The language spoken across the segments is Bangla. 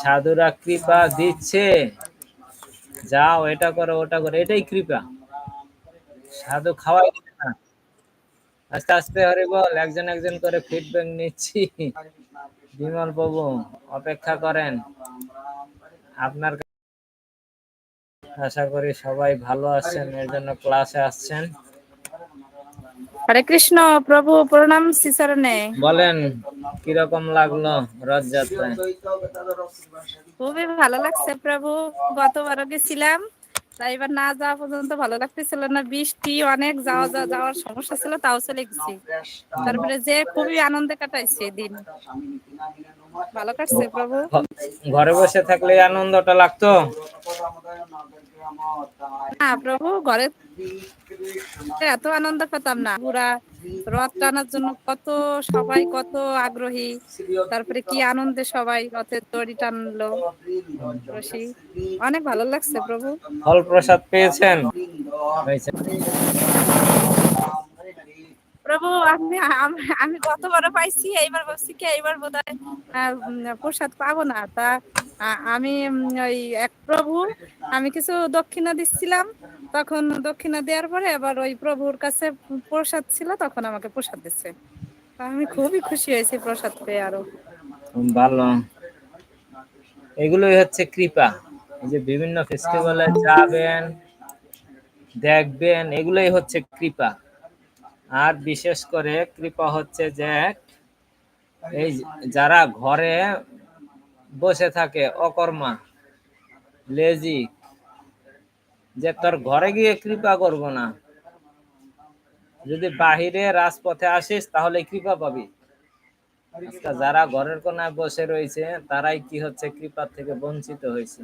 সাধুরা কৃপা দিচ্ছে। যাও, এটা করো, ওটা করো, এটাই কৃপা। সাধু খাওয়াই না। আস্তে আস্তে হরে বল, একজন একজন করে ফিডব্যাক নিচ্ছি। বিমল বাবু, অপেক্ষা করেন। আপনার আশা করি সবাই ভালো আছেন, এর জন্য ক্লাসে আসছেন। হরে কৃষ্ণ প্রভু প্রণাম শিশরণে বলেন কীরকম লাগল রথযাত্রায় খুবই ভালো লাগছে প্রভু গতবারও গেছিলাম তাই এবার না যাওয়া পর্যন্ত ভালো লাগতেছিল না বৃষ্টি অনেক যাওয়া যাওয়া যাওয়ার সমস্যা ছিল তাও চলে গেছি। তারপরে যে খুবই আনন্দে কাটাইছে দিন। ভালো কাটছে প্রভু। ঘরে বসে থাকলে আনন্দটা লাগতো? হ্যাঁ প্রভু ঘরে এত আনন্দ পেতাম না। পুরা রথ টানার জন্য কত সবাই কত আগ্রহী। তারপরে কি আনন্দে সবাই রথের দড়ি টানলো। রশি অনেক ভালো লাগছে প্রভু। ফল প্রসাদ পেয়েছেন। প্রভু আমি, আম- গতবারও পাইছি, এইবার ভাবছি কি, এইবার বোধ হয় প্রসাদ পাবো না। তা আমি ওই এক প্রভু, আমি কিছু দক্ষিণা দিচ্ছিলাম। তখন দক্ষিণা দেওয়ার পরে আবার ওই প্রভুর কাছে প্রসাদ ছিল, তখন আমাকে প্রসাদ দিচ্ছে। আমি খুবই খুশি হয়েছি প্রসাদ পেয়ে আরও। ভালো। এগুলোই হচ্ছে কৃপা। এই যে বিভিন্ন ফেস্টিভ্যালে যাবেন, দেখবেন, এগুলোই হচ্ছে কৃপা। আর বিশেষ করে কৃপা হচ্ছে যে এই যারা ঘরে বসে থাকে, অকর্মা, লেজি, যে তোর ঘরে গিয়ে কৃপা করব না। যদি বাহিরে রাজপথে আসিস, তাহলে কৃপা পাবি। যারা ঘরের কোনায় বসে রয়েছে, তারাই কি হচ্ছে কৃপা থেকে বঞ্চিত হয়েছে।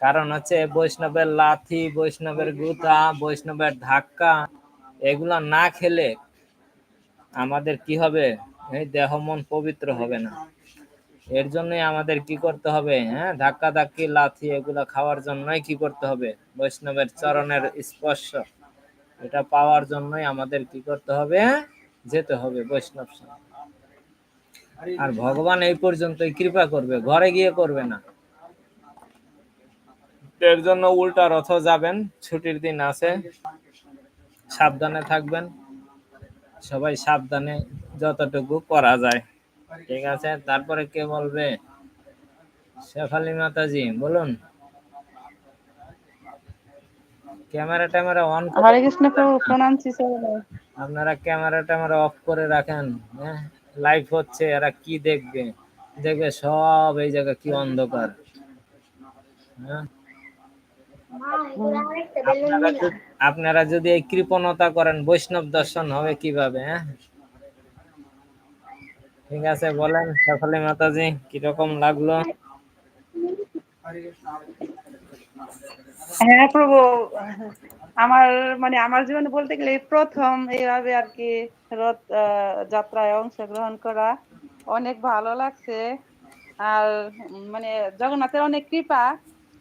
কারণ হচ্ছে বৈষ্ণবের লাথি, বৈষ্ণবের গুতা, বৈষ্ণবের ধাক্কা এগুলা না খেলে আমাদের কি হবে? দেহ মন পবিত্র হবে না। এর জন্যই আমাদের কি করতে হবে হ্যাঁ? ধাক্কা ধাক্কি লাথি এগুলা খাওয়ার জন্যই কি করতে হবে? বৈষ্ণবের চরণের স্পর্শ, এটা পাওয়ার জন্যই আমাদের কি করতে হবে যেতে হবে বৈষ্ণব আর ভগবান এই পর্যন্ত কৃপা করবে, ঘরে গিয়ে করবে না। এর জন্য উল্টা রথ যাবেন, ছুটির দিন আছে। সাবধানে থাকবেন। সবাই সাবধানে যতটুকু করা যায়। ঠিক আছে? তারপরে কে বলবে? শেফালি মাতাজি বলুন। ক্যামেরা ট্যামেরা অন আপনারা ক্যামেরা ট্যামেরা অফ করে রাখেন হ্যাঁ? লাইভ হচ্ছে এরা কি দেখবে? দেখবে সব এই জায়গা কি অন্ধকার। হ্যাঁ? আপনারা যদি- এই কৃপণতা করেন, বৈষ্ণব দর্শন হবে কীভাবে হ্যাঁ? ঠিক আছে, বলেন সকালে মাতাজি, কীরকম লাগল? হ্যাঁ প্রভু, আমার মানে আমার জীবনে বলতে গেলে প্রথম এইভাবে আর কি রথ যাত্রায় অংশগ্রহণ করা অনেক ভালো লাগছে। আর মানে জগন্নাথের অনেক কৃপা।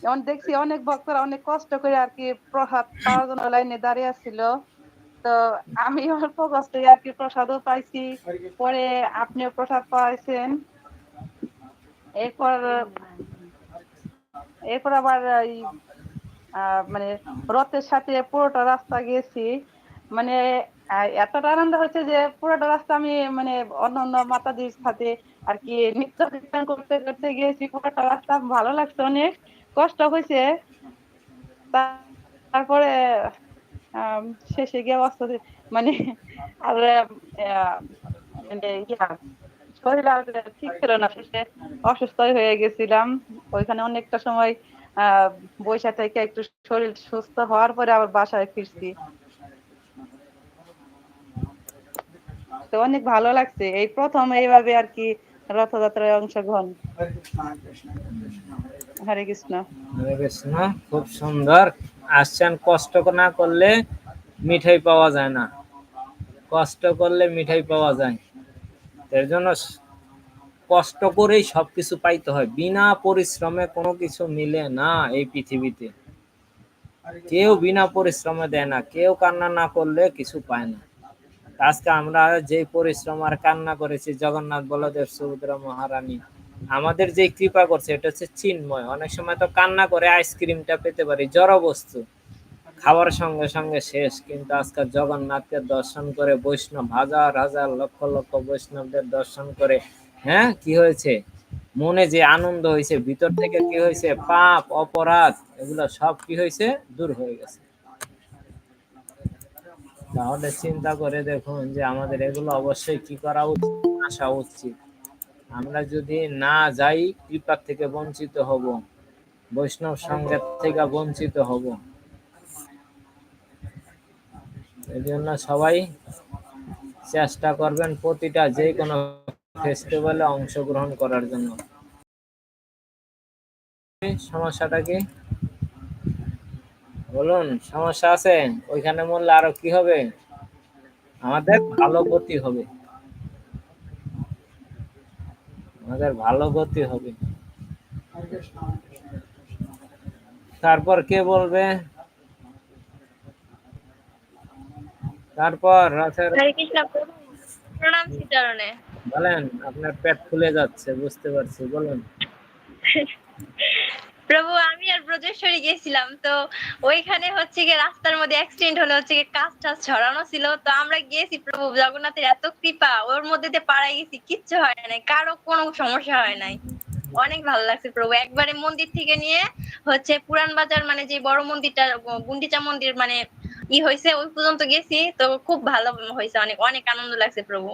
যেমন দেখছি অনেক ভক্তরা অনেক কষ্ট করে আর কি প্রসাদ পাওয়ার জন্য লাইনে দাঁড়িয়ে ছিল তো আমি অল্প কষ্টে আর কি প্রসাদও পাইছি, পরে আপনিও প্রসাদ পাইছেন। এরপর এরপর আবার মানে রথের সাথে পুরোটা রাস্তা গেছি। মানে এতটা আনন্দ হচ্ছে যে পুরোটা রাস্তা আমি মানে অন্য অন্য মাতাজির সাথে আর কি নৃত্য করতে করতে গিয়েছি পুরোটা রাস্তা ভালো লাগছে অনেক। কষ্ট হয়েছে তারপরে শেষে গিয়ে অবস্থা মানে আর মানে শরীর আর ঠিক ছিল না। শেষে অসুস্থ হয়ে গেছিলাম। ওইখানে অনেকটা সময় বৈশা থেকে একটু শরীর সুস্থ হওয়ার পরে আবার বাসায় ফিরছি। তো অনেক ভালো লাগছে। এই প্রথম এইভাবে আর কি রথযাত্রায় অংশগ্রহণ। হরে কৃষ্ণ। হরে কৃষ্ণ, খুব সুন্দর। আসছেন, কষ্ট না করলে মিঠাই পাওয়া যায় না। কষ্ট করলে মিঠাই পাওয়া যায়। এর জন্য কষ্ট করেই পাইতে হয়। বিনা পরিশ্রমে কোনো কিছু মিলে না এই পৃথিবীতে। কেউ বিনা পরিশ্রমে দেয় না। কেউ কান্না না করলে কিছু পায় না। আজকে আমরা যে পরিশ্রম আর কান্না করেছি, জগন্নাথ বলদেব, সুভদ্রা মহারানী আমাদের যে কৃপা করছে, এটা হচ্ছে চিন্ময়। অনেক সময় তো কান্না করে আইসক্রিমটা পেতে পারি, জড় বস্তু। খাওয়ার সঙ্গে সঙ্গে শেষ, কিন্তু আজকে জগন্নাথকে দর্শন করে বৈষ্ণব, হাজার হাজার লক্ষ লক্ষ বৈষ্ণবদের দর্শন করে হ্যাঁ কি হয়েছে? মনে যে আনন্দ হয়েছে, ভিতর থেকে কি হয়েছে? পাপ, অপরাধ, এগুলো সব কি হয়েছে? দূর হয়ে গেছে। তাহলে চিন্তা করে দেখুন যে আমাদের এগুলো অবশ্যই কি করা উচিত আসা উচিত। আমরা যদি না যাই, কৃপা থেকে বঞ্চিত হব। বৈষ্ণব সঙ্গের থেকে বঞ্চিত হব। এই জন্য সবাই চেষ্টা করবেন প্রতিটা যে কোনো ফেস্টিভ্যালে অংশগ্রহণ করার জন্য। সমস্যাটা কি বলুন, সমস্যা আছে? ওইখানে মরলে আরও কি হবে? আমাদের ভালো গতি হবে। আমাদের ভালো গতি হবে। তারপর কে বলবে? তারপর রথের প্রণাম বলেন আপনার পেট ফুলে যাচ্ছে বুঝতে পারছি বলুন। প্রভু আমি আর ব্রজেশ্বরী গেছিলাম তো ওইখানে হচ্ছে গিয়ে রাস্তার মধ্যে অ্যাক্সিডেন্ট হলে হচ্ছে গিয়ে কাজ টাজ ছড়ানো ছিল তো আমরা গিয়েছি প্রভু জগন্নাথের এত কৃপা ওর মধ্যে দিয়ে পাড়ায় গেছি কিচ্ছু হয় নাই কারও কোনো সমস্যা হয় নাই। অনেক ভালো লাগছে প্রভু একবারে মন্দির থেকে নিয়ে হচ্ছে পুরান বাজার মানে যে বড় মন্দিরটা গুন্ডিচা মন্দির মানে ই হয়েছে ওই পর্যন্ত গেছি তো খুব ভালো হয়েছে অনেক অনেক আনন্দ লাগছে প্রভু।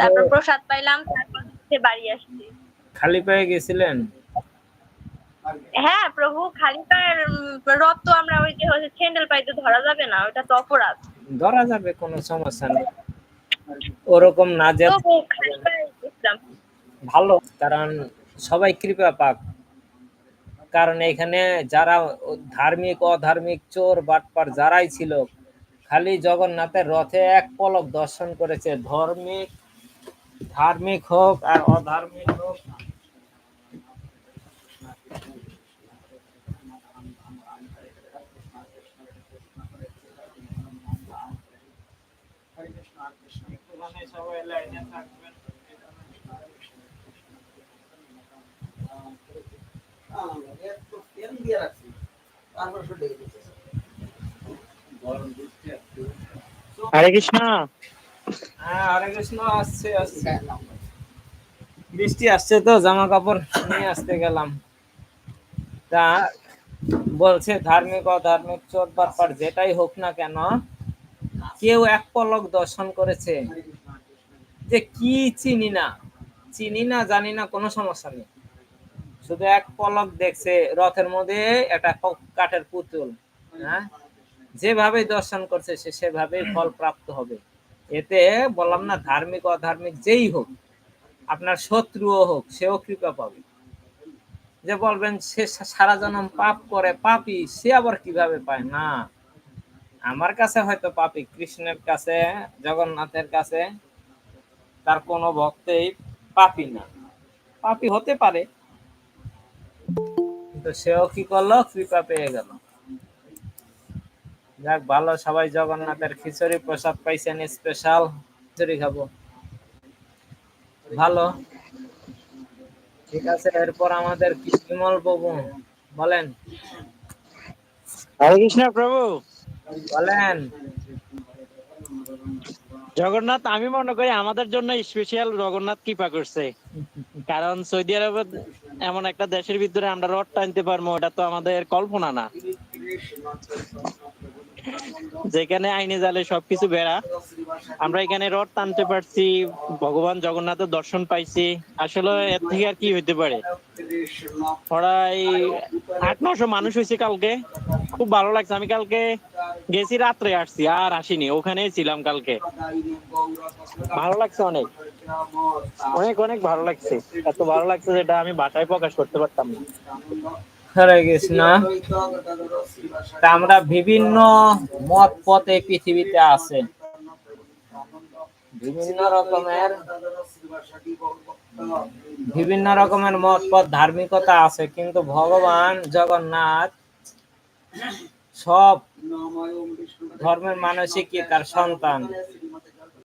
তারপর প্রসাদ পাইলাম তারপর হচ্ছে বাড়ি আসছি। খালি পায়ে গেছিলেন? হ্যাঁ প্রভু খালি পায়ের রথ তো আমরা ওই যে হচ্ছে স্যান্ডেল পাইতে ধরা যাবে না ওটা তো অপরাধ। ধরা যাবে কোনো সমস্যা নেই। ওরকম না যে ভালো কারণ সবাই কৃপা পাক। কারণ এখানে যারা ধার্মিক অধার্মিক চোর বাটপার যারাই ছিল খালি জগন্নাথের রথে এক পলক দর্শন করেছে। ধর্মিক ধার্মিক হোক আর অধার্মিক হোক সবাই লাইনে থাকবেন হরে কৃষ্ণ। হ্যাঁ হরে কৃষ্ণ আসছে আসছে। বৃষ্টি আসছে তো জামা কাপড় নিয়ে আসতে গেলাম। তা বলছে ধার্মিক অধার্মিক চোর বাটপার যেটাই হোক না কেন কেউ এক পলক দর্শন করেছে যে কি চিনি না? চিনি না জানি না কোনো সমস্যা নেই। শুধু এক পলক দেখছে রথের মধ্যে একটা কাঠের পুতুল হ্যাঁ? যেভাবে দর্শন করছে সে সেভাবেই ফল প্রাপ্ত হবে। এতে বললাম না, ধার্মিক, অধার্মিক যেই হোক, আপনার শত্রুও হোক, সেও কৃপা পাবে। যে বলবেন, সে সারা জনম পাপ করে, পাপি, সে আবার কীভাবে পায়? না। আমার কাছে হয়তো পাপি, কৃষ্ণের কাছে, জগন্নাথের কাছে, তার কোনো ভক্তেই পাপি না। পাপি হতে পারে। কিন্তু সেও কি করল? কৃপা পেয়ে গেল। যাক ভালো সবাই জগন্নাথের খিচুড়ি প্রসাদ পাইছেন স্পেশাল খিচুড়ি খাব। ভালো। ঠিক আছে এরপর আমাদের কি বিমল বাবু বলেন। হরে কৃষ্ণ প্রভু। বলেন। জগন্নাথ আমি মনে করি আমাদের জন্য স্পেশাল জগন্নাথ কৃপা করছে। কারণ সৌদি আরব এমন একটা দেশের ভিতরে আমরা রড টানতে পারব এটা তো আমাদের কল্পনা না। যেখানে আইনে জালে সবকিছু বেড়া আমরা এখানে রথ টানতে পারছি, ভগবান জগন্নাথের দর্শন পাইছি। আসলে এর থেকে আর কি হইতে পারে? প্রায় আট নশো মানুষ হয়েছে কালকে। খুব ভালো লাগছে। আমি কালকে গেছি, রাত্রে আসছি, আর আসিনি। ওখানেই ছিলাম কালকে। ভালো লাগছে অনেক। অনেক অনেক ভালো লাগছে। এত ভালো লাগছে যেটা আমি বাসায় প্রকাশ করতে পারতাম না। হরে কৃষ্ণ তা আমরা বিভিন্ন মত পথে পৃথিবীতে আছে। বিভিন্ন রকমের বিভিন্ন রকমের মত পথ ধার্মিকতা আছে, কিন্তু ভগবান, জগন্নাথ সব ধর্মের মানুষই কি তার সন্তান?